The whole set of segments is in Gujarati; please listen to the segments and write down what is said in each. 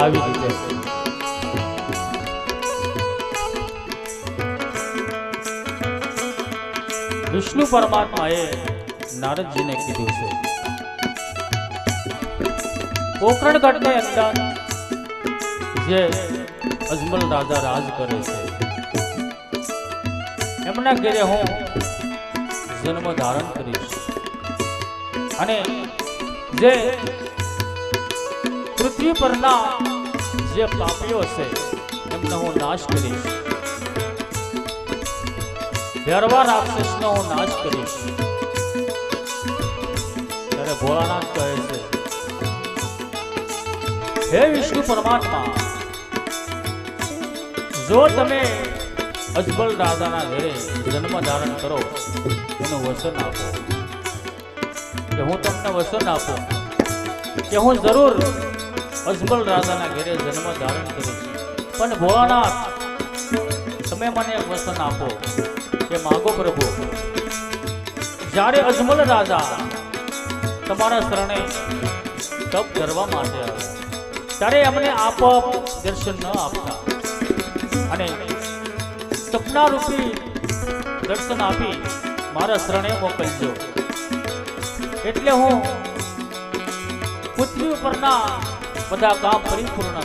આવી રીતે. વિષ્ણુ પરમાત્માએ નારદજીને કીધું છે પોખરણગઢની અંદર જે અજમલ રાજા રાજ કરે છે, એમના ઘેરે હું જન્મ ધારણ કરીશ. અને જે પૃથ્વી પરના જે પાપીઓ છે, એમનો હું નાશ કરીશ. ભેરવા રાક્ષસનો હું નાશ કરીશ. ત્યારે ભોળાનાથ કહે છે, હે વિષ્ણુ પરમાત્મા, જો તમે અજબલ રાજાના ઘરે જન્મ ધારણ કરો, એનું વચન આપો. કે હું તમને વચન આપું, કે હું જરૂર અજમલ રાજાના ઘેરે જન્મ ધારણ કરીશ પણ ભોળાનાથ, તમે મને એક વચન આપો. કે માગો પ્રભુ. જ્યારે અજમલ રાજા તમારા શરણે તપ કરવા માટે આવે ત્યારે એમને આપોઆપ દર્શન ન આપતા. અને સપના રૂપી દર્શન આપી મારા શરણે મોકલજો. એટલે હું પૃથ્વી ઉપરના બધા કામ પરિપૂર્ણ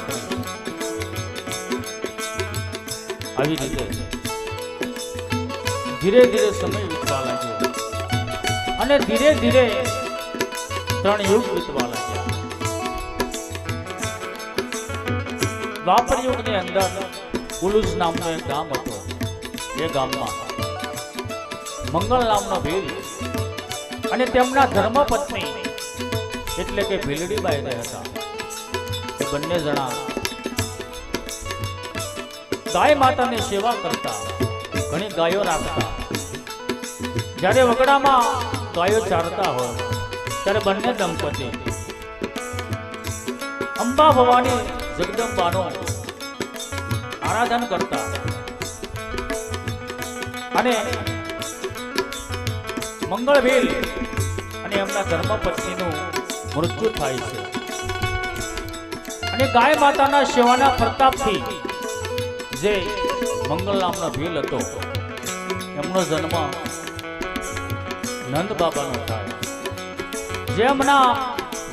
આવી રીતે ધીરે ધીરે સમય વીતવા લાગ્યો. અને ધીરે ધીરે ત્રણ યુગ વીતવા લાગ્યા. દ્વાપર યુગની અંદર ઉલુસ નામનું એક ગામ હતું. એ ગામમાં મંગળ નામનો ભીલ અને તેમના ધર્મપત્ની એટલે કે ભીલડીબાઈ હતા. બંને જણા ગાય માતાની સેવા કરતા, ઘણી ગાયો રાખતા. જ્યારે વગડામાં ગાયો ચારતા હોય, ત્યારે બંને દંપતી અંબા ભવાની જગદંબાનો આરાધન કરતા. અને મંગળભીલ અને એમના ધર્મપત્નીનું મૃત્યુ થાય છે. અને ગાય માતાના સેવાના પ્રતાપથી જે મંગલ નામનો ભીલ હતો, એમનો જન્મ નંદ બાબાનો થાય. જે એમના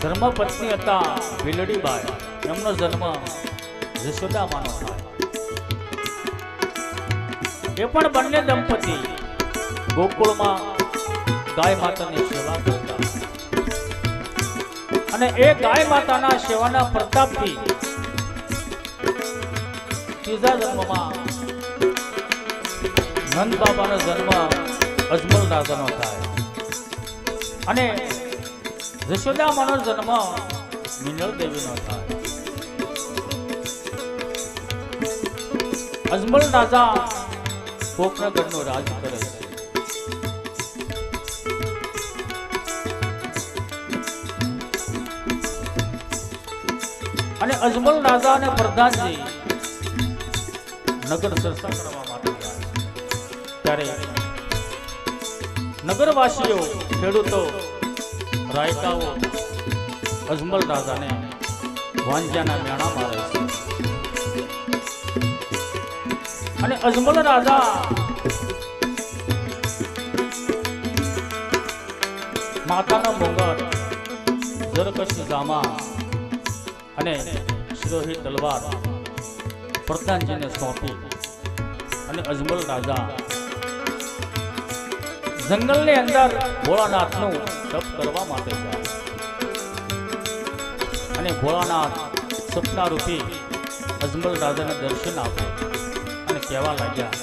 ધર્મપત્ની હતા, ભીલડીબાઈ, એમનો જન્મ જશોદામાનો થાય. એ પણ બંને દંપતી ગોકુળમાં ગાય માતાની સેવા કરતા અને એ ગાય માતાના સેવાના પ્રતાપથી ત્રીજા જન્મમાં નંદ બાબાનો જન્મ અજમલ રાજાનો થાય. અને જશોદામાનો જન્મ મિનળ દેવીનો થાય. અજમલ રાજા પોખરગઢનું રાજ કરે છે. અને અજમલ રાજા અને પ્રધાનજી નગર સરસા કરવા માટે ત્યારે નગરવાસીઓ, ખેડૂતો રાયકાઓ અજમલ રાજાને વાંજ્યાના મેણા મારે છે. અને અજમલ રાજા માતાના મોગર જરકશ જામા અને શિરોહી તલવાર પ્રધાનજીને સોંપી અને અજમલ રાજા. જંગલની અંદર ભોળાનાથનું તપ કરવા માટે અને ભોળાનાથ સપના અજમલ રાજાને દર્શન આપે અને કહેવા લાગ્યા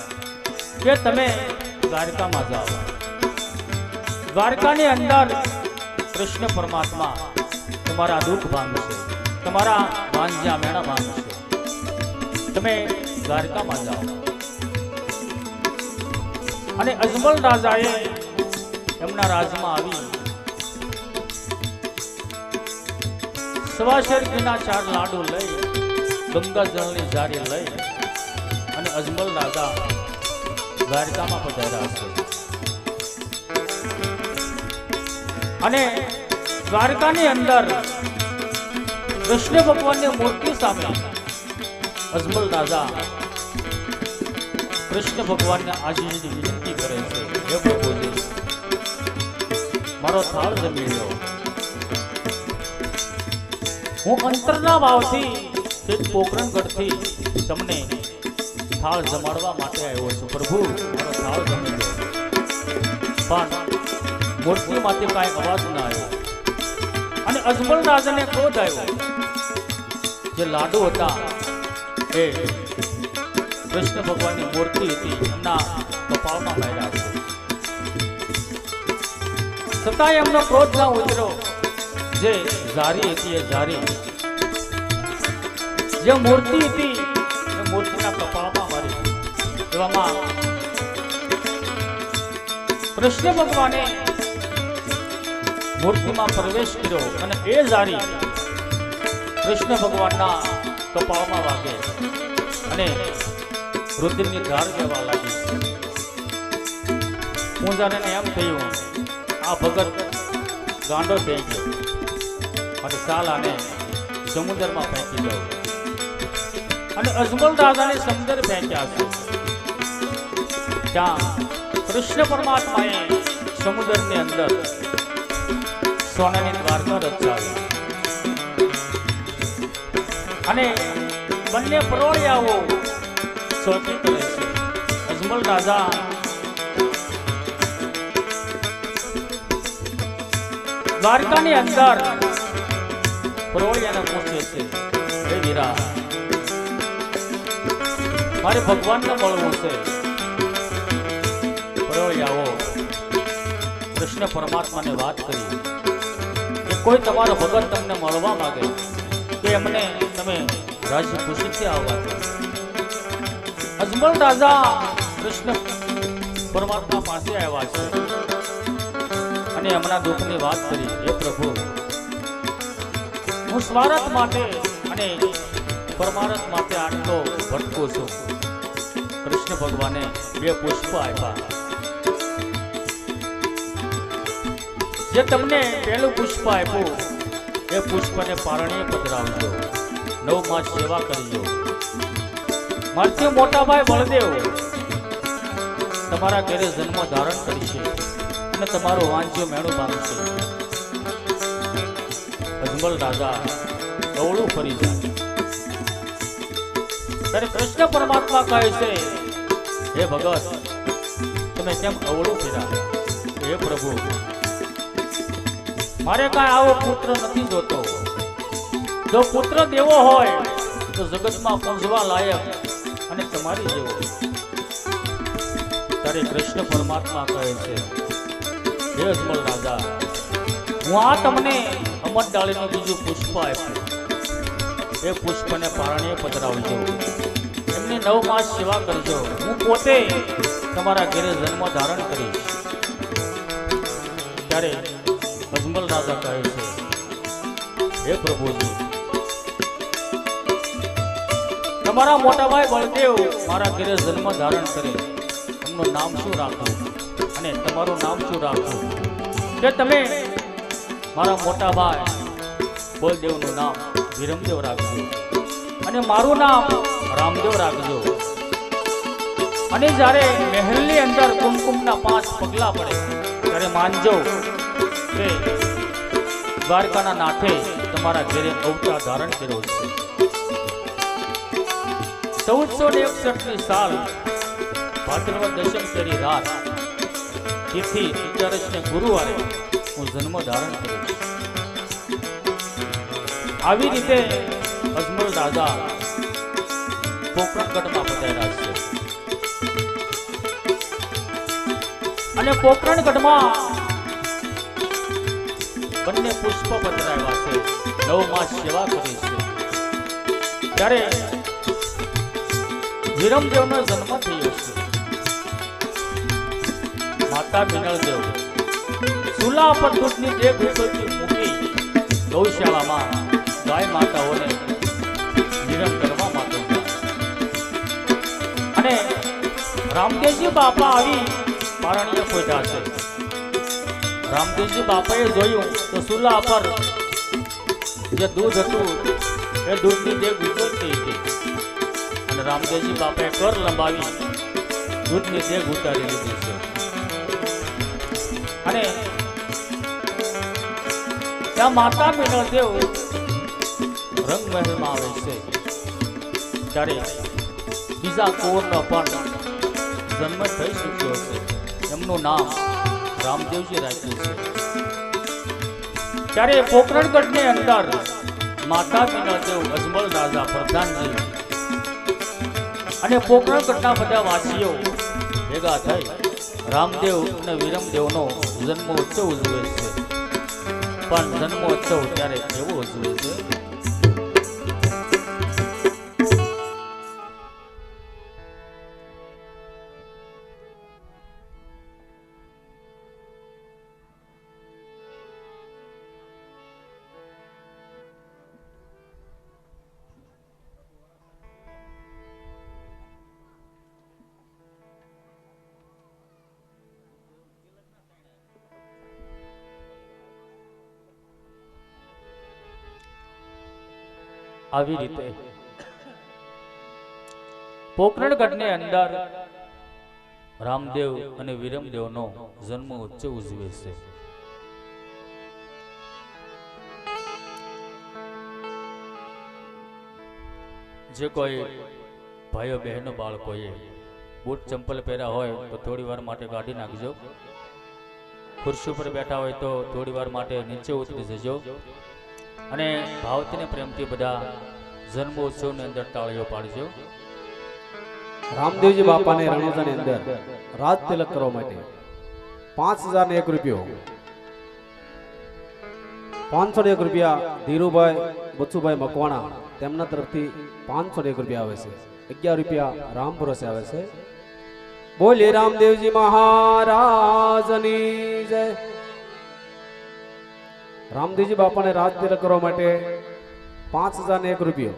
કે તમે દ્વારકામાં જાઓ. દ્વારકાની અંદર કૃષ્ણ પરમાત્મા તમારા દુઃખ ભાંગશે. તમારા વાંજ્યા મેળા ભાંગશે તમે દ્વારકામાં જાઓ. અને અજમલ રાજાએ એમના રાજમાં આવી. સવાશેર ચાર લાડુ લઈ ગંગાજળની જારી લઈ અને અજમલ રાજા દ્વારકામાં પધાર્યા છે. અને દ્વારકાની અંદર કૃષ્ણ ભગવાનની મૂર્તિ સામે અજમલ દાદા કૃષ્ણ ભગવાનને આશીષની વિનંતી કરે છે, હે પ્રભુજી, મારો થાળ જમી લો હું અંતરના ભાવથી તે પોકરણગઢથી તમને થાળ જમાડવા માટે આવ્યો છું. પ્રભુ, મારો થાળ જમી લો પણ મૂર્તિમાંથી કાંઈ અવાજ ના આવ્યો. અને અજમલ રાજાને ક્રોધ આવ્યો. જે લાડુ હતા, એ કૃષ્ણ ભગવાનની મૂર્તિ હતી, એમના કપાળમાં માર્યા છે. છતાંય એમનો ક્રોધ ના ઉતરો જે જારી હતી, એ જારી જે મૂર્તિ હતી, એ મૂર્તિના કપાળમાં મારી. એવામાં કૃષ્ણ ભગવાને મૂર્તિમાં પ્રવેશ કર્યો અને એ જારી કૃષ્ણ ભગવાનના કપાળમાં વાગે અને રુદ્રની ધાર જવા લાગી. પૂંજાને એમ થયું, આ ભગત ગાંડો થઈ ગયો અને સાલાને સમુદ્રમાં ફેંકી દો અને અજમલ રાજાને સમુદ્ર ફેંક્યા છે. ત્યાં કૃષ્ણ પરમાત્માએ સમુદ્રની અંદર સોનાની દ્વારકા રચાવી. અને બંને પરોળિયાઓ ચોકી કરે છે. અજમલ રાજા દ્વારકાની અંદર પરોળિયાને પૂછે છે. હે વીરા. મારે ભગવાનને મળવું છે. પરોળિયાઓ, કૃષ્ણ પરમાત્માને વાત કરી. કોઈ તમારો ભગત તમને મળવા માંગે તો એમને તમે રાજી ખુશીથી આવવા અજમલ રાજા કૃષ્ણ પરમાત્મા પાસે આવ્યા છે. અને હમણાં દુઃખની વાત કરી, હે પ્રભુ, હું સ્વાર્થ માટે અને પરમારથ માટે આટલો ભટકો છું. કૃષ્ણ ભગવાને બે પુષ્પ આપ્યા. જે તમને પહેલું પુષ્પ આપ્યું એ પુષ્પને પારણીએ પધરાવજો નવ માસ સેવા કરજો મારથી મોટાભાઈ બળદેવ તમારા ઘરે જન્મ ધારણ કરશે અને તમારું વાંચ્યો મેળો બાંધશે અજમલ રાજા ગવળું ફરી જાય. ત્યારે કૃષ્ણ પરમાત્મા કહે છે, હે ભગત, તમે કેમ અવળું ફેરા? હે પ્રભુ, મારે કાંઈ આવો પુત્ર નથી જોતો. જો પુત્ર દેવો હોય, તો જગતમાં પૂંજવા લાયક અને તમારી જેવો. ત્યારે કૃષ્ણ પરમાત્મા કહે છે, હે રાજા, હું આ તમને અમર ડાળીનું બીજું પુષ્પ આપ્યું. એ પુષ્પને પારણીએ પધરાવજો. એમની નવ માસ સેવા કરજો. હું પોતે તમારા ઘરે જન્મ ધારણ કરીશ. ત્યારે અજમલ રાજા કહે છે, હે પ્રભુજી તમારા મોટા ભાઈ બળદેવ મારા ઘરે જન્મ ધારણ કરે. એમનું નામ શું રાખવું અને તમારું નામ શું રાખવું કે તમે મારા મોટા ભાઈ બળદેવનું નામ વિરમદેવ રાખજો. અને મારું નામ રામદેવ રાખજો. અને જ્યારે મહેલની અંદર કુમકુમના પાંચ પગલા પડે, ત્યારે માનજો કે દ્વારકાના નાથે તમારા ઘેરે અવતાર ધારણ કર્યો છે. ચૌદસો ને એકસઠની સાલ ભાદ્રવ દશમ તેરી રાત. તિથિ અગિયારસ ને ગુરુવારે હું જન્મ ધારણ કરું આવી રીતે અજમલ રાજા પોકરણગઢમાં પધાર્યા છે. અને પોકરણગઢમાં બંને પુષ્પ પધરાવ્યા છે. નવ માસ સેવા કરી છે. ત્યારે વિરમદેવનો જન્મ થયો છે. માતા બિનળદેવ ચૂલા પર દૂધની જે ઘૂંટોથી મૂકી ગૌશાળામાં ગાય માતાઓને વિરમ કરવા માટે અને રામદેવજી બાપા આવી પારણીય ખોજા છે. રામદેવજી બાપાએ જોયું તો ચૂલા પર જે દૂધ હતું એ દૂધની દેગ ઉતરતી હતી. અને રામદેવજી બાપે કર લંબાવી દૂધની દેગ ઉતારી લીધી છે. અને ત્યાં માતા મીનો દેવ રંગ આવે છે. ત્યારે બીજા કોરનો પણ જન્મ થઈ ચૂક્યો છે એમનું નામ રામદેવજી રાખ્યું છે. ત્યારે પોકરણગઢની અંદર માતા મીનો દેવ અજમલ રાજા પ્રધાનજી અને પોકરણગઢના બધા વાસીઓ ભેગા થઈ રામદેવ અને વિરમદેવનો જન્મોત્સવ ઉજવે છે. પણ જન્મોત્સવ ત્યારે કેવો ઉજવે છે? આવી રીતે. પોકરણગઢની અંદર રામદેવ અને વિરમદેવનો જન્મ ઉત્સવ ઉજવે છે. જે કોઈ ભાઈઓ બહેનો બાળકોએ બૂટ ચંપલ પહેર્યા હોય તો થોડી વાર માટે કાઢી નાખજો. ખુરશી ઉપર બેઠા હોય તો થોડી વાર માટે નીચે ઉતરી જજો. અને ભાવથી ને પ્રેમથી બધા જન્મોત્સવની અંદર તાળીઓ પાડજો. રામદેવજી બાપાને રણોજાની અંદર રાજ તિલક કરવા માટે પાંચ હજાર ને એક રૂપિયો. પાંચસો એક રૂપિયા ધીરુભાઈ બચુભાઈ મકવાણા તેમના તરફથી પાંચસો એક રૂપિયા આવે છે. અગિયાર રૂપિયા રામપુરસે આવે છે. બોલે રામદેવજી મહારાજની જય. રામદેવજી બાપાને રાજ તિલક કરવા માટે પાંચ હજાર ને એક રૂપિયો.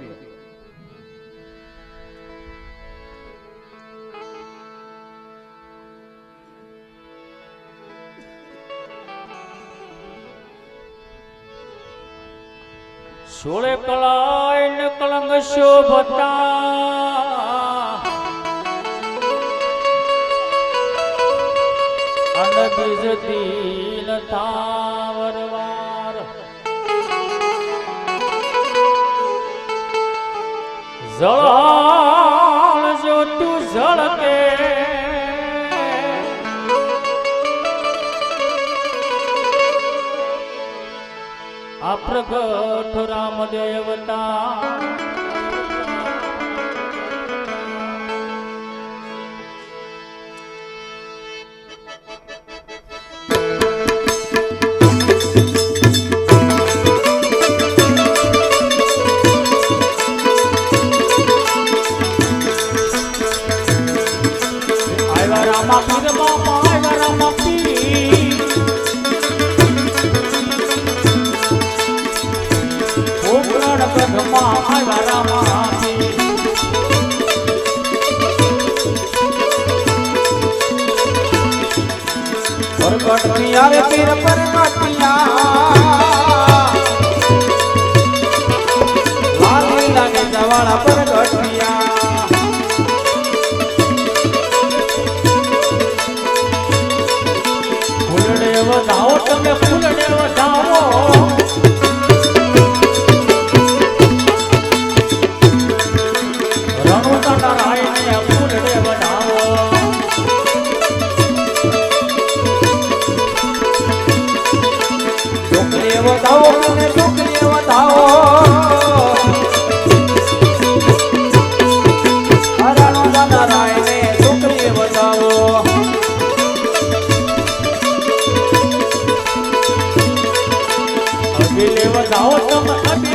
સોળે કલાય ને કલંગ શોભતા. અન બીજ દીન જળાળ જો તું ઝળકે. આ પ્રગટ રામ દેવતા રે પીર પરગટિયા લાલી લાગે જવાળા વધાવો તમે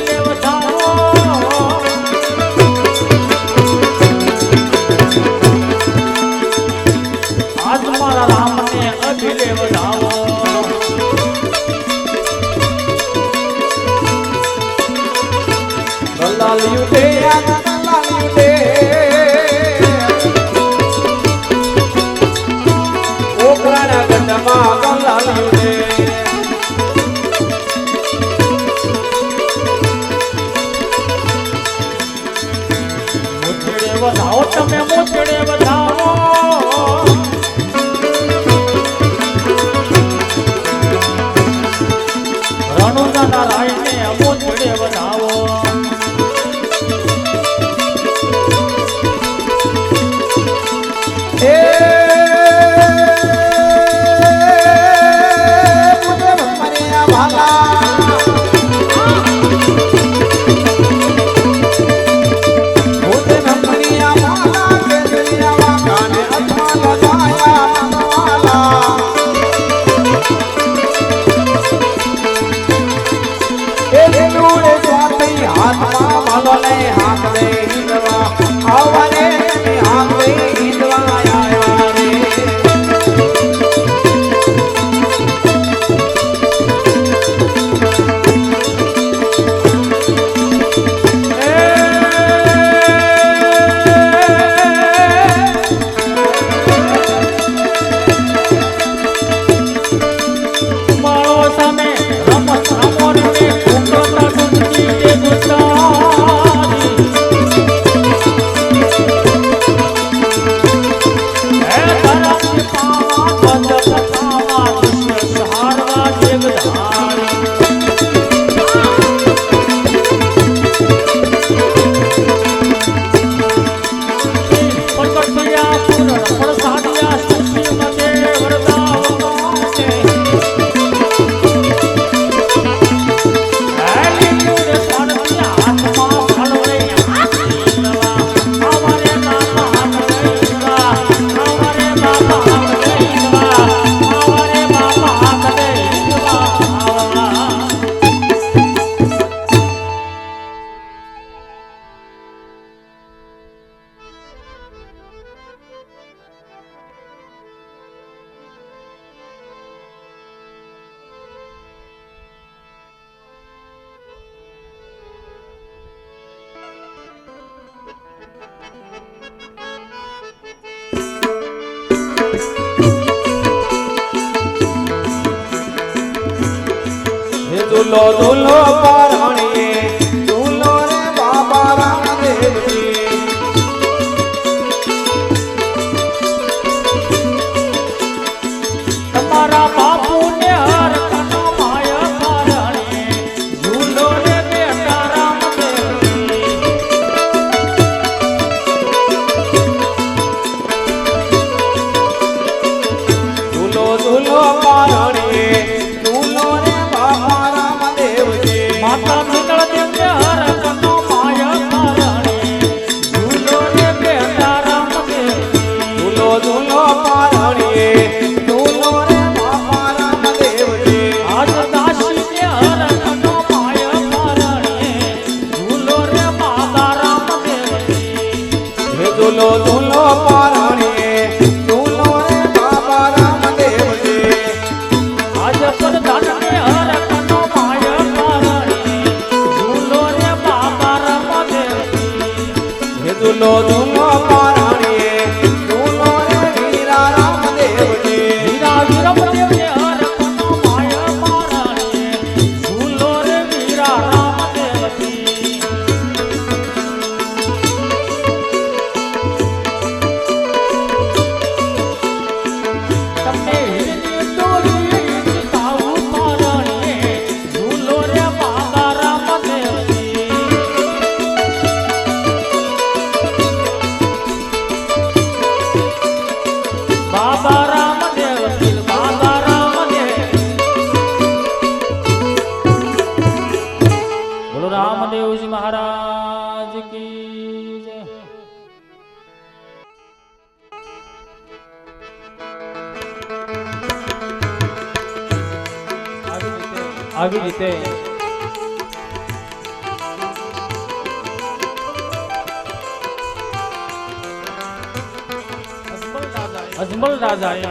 અજમલ રાજાએ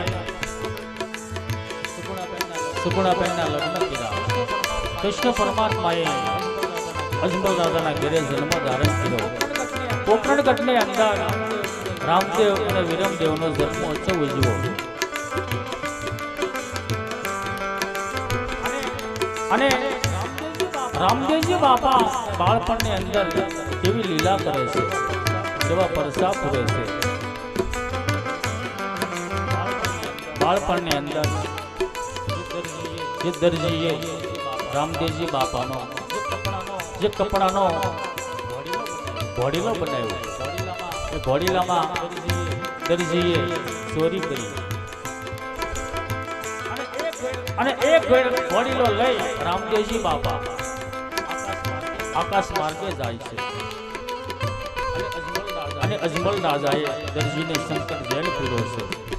સુગુણાબેનના લગ્ન કર્યા. કૃષ્ણ પરમાત્માએ અજમલ રાજાના ઘરે જન્મ ધારણ કર્યો. પોકરણગઢની અંદર રામદેવ અને વિરમદેવનો જન્મોત્સવ ઉજવો અને રામદેવજી બાપા બાળપણની અંદર કેવી લીલા કરે છે, કેવા પરસા પૂરે છે. બાળપણની અંદર જે દરજીએ રામદેવજી બાપાનો, જે કપડાનો ઘોડીલો બનાવ્યો, એ ઘોડીલામાં દરજીએ ચોરી કરી. અને એક ઘોડ- ઘોડીલો લઈ રામદેવજી બાપા આકાશ માર્ગે જાય છે. અને અજમલ રાજાએ દરજીને શંકર જેલ પૂર્યો છે.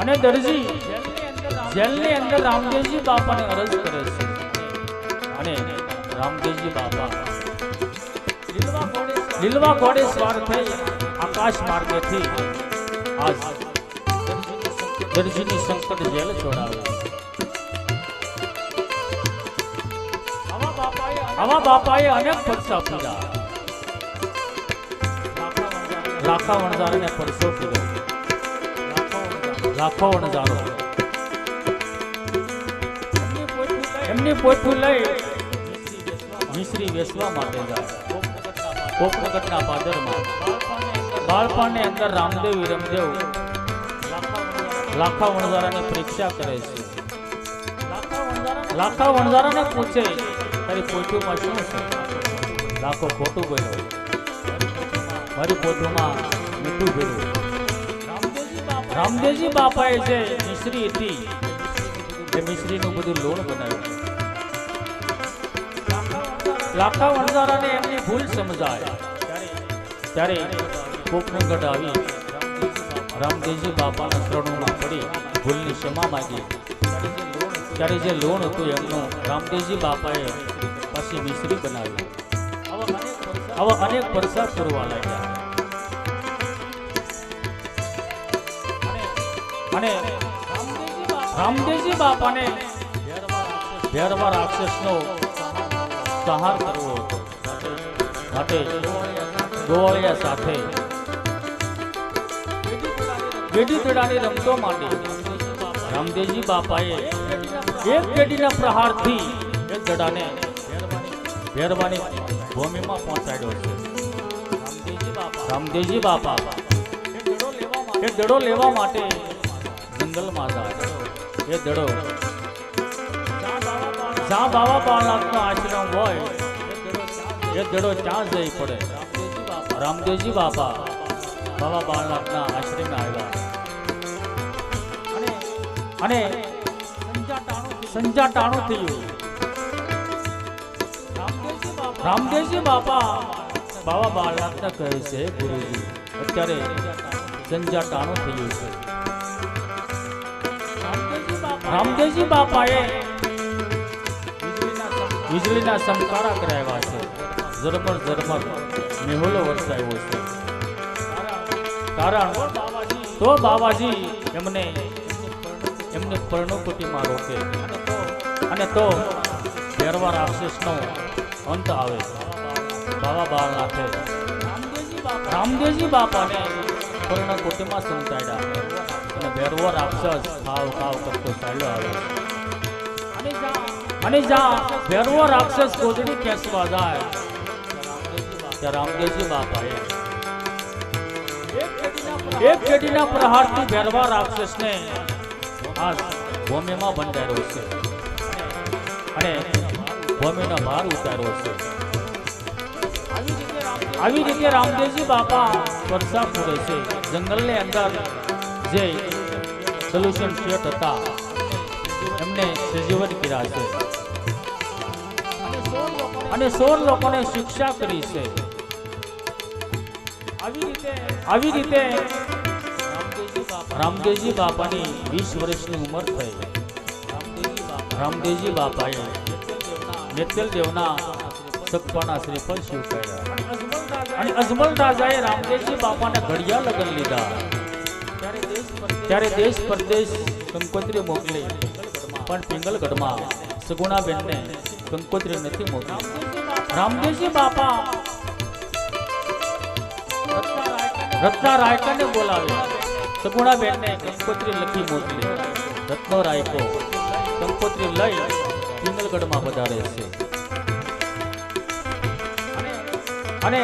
અને દરજી જેલની અંદર રામદેવજી બાપાને અરજ કરે છે. અને રામદેવજી બાપા લીલવા ઘોડે સ્વાર થઈ આકાશ માર્ગેથી આજ દરજીની સંકટ જેલ છોડાવે આવા બાપાએ અનેક પક્ષા પૂજા લાખા વણઝારાને પરસો પીધો લાખો નજારો એમની પોઠું લઈ. મિશ્રી વેસવા માટે જાય વખતના પાદરમાં. બાળપણની અંદર રામદેવ વિરમદેવ લાખા વણઝારાની પરીક્ષા કરે છે. લાખા વણઝારાને પૂછે, તારી પોઠુંમાં શું છે? લાખો ખોટું બોલ્યો મારી પોઠુંમાં મીઠું ભેળવું રામદેવજી બાપાએ જે મિશ્રી હતી, એ મિશ્રીનું બધું લોણ બનાવ્યું. લાખા વણઝારાને એમની ભૂલ સમજાય. ત્યારે કોપનગઢ આવી. રામદેવજી બાપાના શરણોમાં પડી, ભૂલની ક્ષમા માગી. ત્યારે જે લોણ હતું એમનું રામદેવજી બાપાએ પછી મિશ્રી બનાવી. આવા અનેક પરસાદ કરવા લાગ્યા. અને રામદેવજી બાપાને ભેરવા રાક્ષસનો સંહાર કરવો હતો. માટે ગોવાળિયા સાથે ગેડી પેડાની રમતો માટે રામદેવજી બાપાએ એક ગેડીના પ્રહારથી એક ગડાને ભેરવાની ભૂમિમાં પહોંચાડ્યો છે. રામદેવજી બાપા. એ દડો લેવા માટે જંગલમાં જાય એ દડો. જ્યાં બાબા બાળનાથનો આશ્રમ હોય, એ દડો ત્યાં જઈ પડે. રામદેવજી બાપા બાબા બાળનાથના આશ્રમે આવ્યા. અને સંજા ટાણું થયું. રામદેવજી બાપા બાબા બાળનાથને કહે છે, ગુરુજી, અત્યારે સંજા ટાણું થયું છે. રામદેવજી બાપાએ વીજળીના સમકારા કરાવ્યા છે. ઝરમર ઝરમર, મેહુલો વરસાવ્યો છે. કારણ તો બાબાજી એમને એમને પર્ણકુટીમાં રોકે. અને તો ભેરવા રાક્ષસનો અંત આવે. બાબા બાળનાથે રામદેવજી બાપાને પર્ણકુટીમાં સંતાડ્યા અને ભેરવો રાક્ષસ ખાવ ખાવ કરતો ચાલ્યો આવે અને જા ભેરવો રાક્ષસ ગોદડી ખેંચવા જાય, ત્યાં રામદેવજી બાપાએ એક પેઢીના પ્રહારથી ભેરવા રાક્ષસને આ ભૂમિમાં બંધાયો છે. અને ભૂમિનો ભાર ઉતાર્યો છે. આવી રીતે રામદેવજી બાપા વર્ષા પૂરે છે. જંગલની અંદર જે સોલ્યુશન શેઠ હતા, એમને સજીવન કર્યા છે. અને સોળ લોકોને શિક્ષા કરી છે. આવી રીતે રામદેવજી બાપાની વીસ વર્ષની ઉંમર થઈ. રામદેવજી બાપાએ નેત્યલ દેવના સગપાના શ્રીફળ સ્વીકાર્યા અને અજમલ રાજાએ રામદેવજી બાપાને ઘડિયા લગ્ન લીધા. ત્યારે દેશ પરદેશ કંકોત્રી મોકલી, પણ પિંગલગઢમાં સગુણાબેનને કંકોત્રી નથી મોકલી. રામદેવજી બાપા રત્ના રાયકાને બોલાવ્યા. સગુણાબેનને કંકોત્રી લખી મોકલી. રત્નો રાયકો કંકોત્રી લઈ પિંગલગઢમાં વધારે છે. અને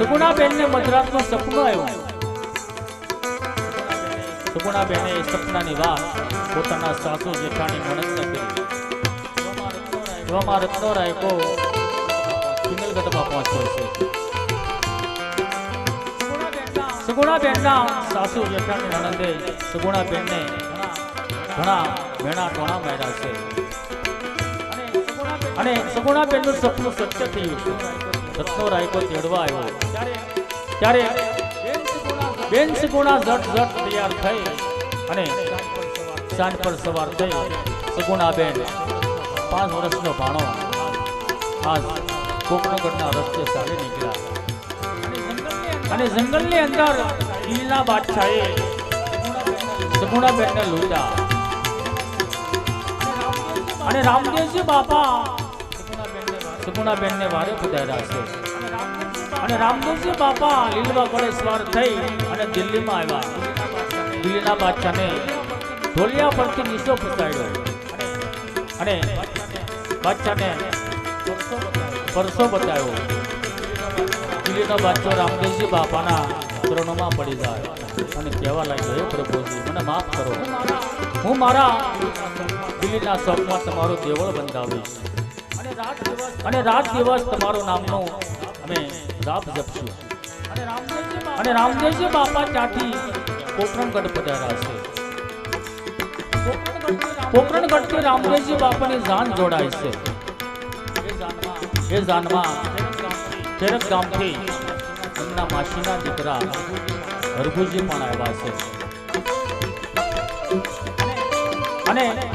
સગુણાબેનને મધરાતનું સપનું આવ્યું. સગુણાબેને એ સપનાની વાત પોતાના સાસુ જેઠાણી નણંદને કરી. એવામાં રત્નો રાયકો પિંગલગઢમાં પહોંચ્યો છે. સગુણાબેનના સાસુ જેઠાણી નણંદે સગુણાબેનને ઘણા મેણા ટોણા માર્યા છે. અને સગુણાબેનનું સપનું સત્ય થયું છે. રત્નો રાયકો તેડવા આવ્યો. ત્યારે બેન્સ ગુણા ઝટ ઝટ તૈયાર થઈ અને સાંજ પર સવાર થઈ સગુણાબેન પાંચ વર્ષનો ભાણો આજ કોકણગઢના રસ્તે ચાલી નીકળ્યા. અને જંગલની અંદર ઈલના બાદશાહે સગુણાબેનને લૂંટ્યા. અને રામદેવજી બાપા સગુણાબેનને વારે પધાર્યા છે. અને રામદાસજી બાપા લીલવા પડે સ્વાર થઈ અને દિલ્હીમાં આવ્યા. દિલ્હીના બાદશાહને ઢોલિયા પરથી નીચો પતાવ્યો અને બાદશાહને પરસો બતાવ્યો. દિલ્હીનો બાદશાહ રામદાસજી બાપાના ચરણોમાં પડી જાય અને કહેવા લાગ્યો, હે પ્રભુજી, મને માફ કરો. હું મારા દિલ્હીના શોખમાં તમારો દેવળ બંધાવીશ. અને રાત દિવસ તમારો નામનો અમે રાપ જપશું. અને રામદેવજી બાપા ત્યાંથી કોકરણગઢ પધાર્યા છે. કોકરણગઢથી રામદેવજી બાપાની જાન જોડાય છે. એ જાનમાં ફેરક ગામથી એમના માસીના દીકરા હરભુજી પણ આવ્યા છે. અને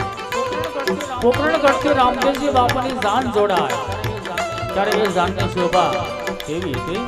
પોખરણગઢથી રામદેવજી બાપાની જાન જોડાય. ત્યારે એ જાનની શોભા કેવી હતી?